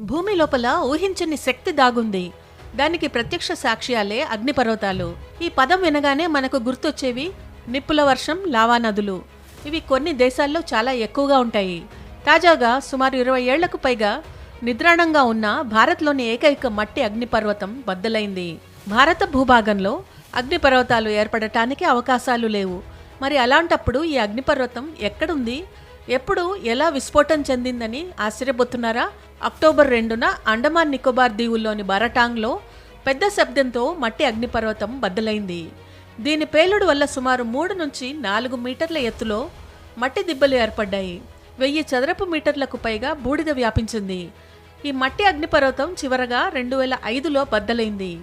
భూమి లోపల ఊహించని శక్తి దాగుంది. దానికి ప్రత్యక్ష సాక్ష్యాలే అగ్నిపర్వతాలు. ఈ పదం వినగానే మనకు గుర్తొచ్చేవి నిప్పుల వర్షం లావా నదులు. ఇవి కొన్ని దేశాల్లో చాలా ఎక్కువగా ఉంటాయి. తాజాగా సుమారు ఇరవై ఏళ్ళకు పైగా నిద్రాణంగా ఉన్న భారత్లోని ఏకైక మట్టి అగ్నిపర్వతం బద్దలైంది. భారత భూభాగంలో అగ్నిపర్వతాలు ఏర్పడటానికి అవకాశాలు లేవు. మరి అలాంటప్పుడు ఈ అగ్నిపర్వతం ఎక్కడుంది? ఎప్పుడు ఎలా విస్ఫోటం చెందిందని ఆశ్చర్యపోతున్నారా? అక్టోబర్ రెండున అండమాన్ నికోబార్ దీవుల్లోని బరటాంగ్లో పెద్ద శబ్దంతో మట్టి అగ్నిపర్వతం బద్దలైంది. దీని పేలుడు వల్ల సుమారు మూడు నుంచి నాలుగు మీటర్ల ఎత్తులో మట్టి దిబ్బలు ఏర్పడ్డాయి. వెయ్యి చదరపు మీటర్లకు పైగా బూడిద వ్యాపించింది. ఈ మట్టి అగ్నిపర్వతం చివరగా రెండు వేల ఐదులో బద్దలైంది.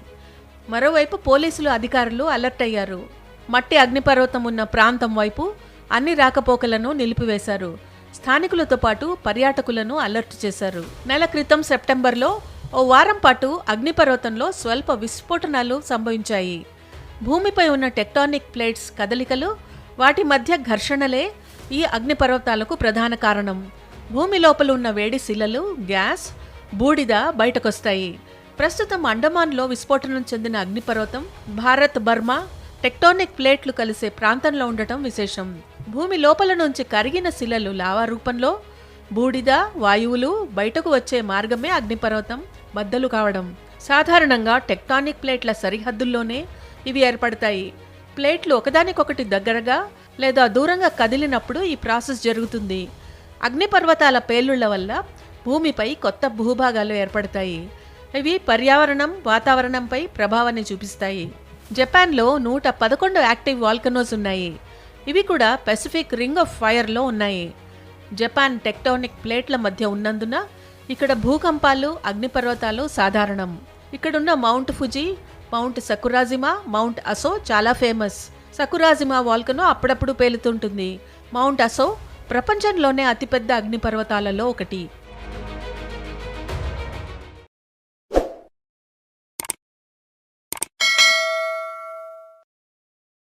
మరోవైపు పోలీసులు అధికారులు అలర్ట్ అయ్యారు. మట్టి అగ్నిపర్వతం ఉన్న ప్రాంతం వైపు అన్ని రాకపోకలను నిలిపివేశారు. స్థానికులతో పాటు పర్యాటకులను అలర్ట్ చేశారు. నెల క్రితం సెప్టెంబర్లో ఓ వారం పాటు అగ్నిపర్వతంలో స్వల్ప విస్ఫోటనాలు సంభవించాయి. భూమిపై ఉన్న టెక్టానిక్ ప్లేట్స్ కదలికలు వాటి మధ్య ఘర్షణలే ఈ అగ్నిపర్వతాలకు ప్రధాన కారణం. భూమి లోపల ఉన్న వేడి శిలలు గ్యాస్ బూడిద బయటకొస్తాయి. ప్రస్తుతం అండమాన్లో విస్ఫోటనం చెందిన అగ్నిపర్వతం భారత్ బర్మా టెక్టానిక్ ప్లేట్లు కలిసే ప్రాంతంలో ఉండటం విశేషం. భూమి లోపల నుంచి కరిగిన శిలలు లావా రూపంలో బూడిద వాయువులు బయటకు వచ్చే మార్గమే అగ్నిపర్వతం బద్దలు కావడం. సాధారణంగా టెక్టానిక్ ప్లేట్ల సరిహద్దుల్లోనే ఇవి ఏర్పడతాయి. ప్లేట్లు ఒకదానికొకటి దగ్గరగా లేదా దూరంగా కదిలినప్పుడు ఈ ప్రాసెస్ జరుగుతుంది. అగ్నిపర్వతాల పేలుళ్ళ వల్ల భూమిపై కొత్త భూభాగాలు ఏర్పడతాయి. ఇవి పర్యావరణం వాతావరణంపై ప్రభావాన్ని చూపిస్తాయి. జపాన్లో నూట పదకొండు యాక్టివ్ వాల్కనోస్ ఉన్నాయి. ఇవి కూడా పెసిఫిక్ రింగ్ ఆఫ్ ఫైర్లో ఉన్నాయి. జపాన్ టెక్టానిక్ ప్లేట్ల మధ్య ఉన్నందున ఇక్కడ భూకంపాలు అగ్నిపర్వతాలు సాధారణం. ఇక్కడున్న Mount Fuji Mount Sakurajima Mount Aso చాలా ఫేమస్ సకురాజిమా వాల్కనో అప్పుడప్పుడు పేలుతుంటుంది. మౌంట్ అసో ప్రపంచంలోనే అతిపెద్ద అగ్నిపర్వతాలలో ఒకటి.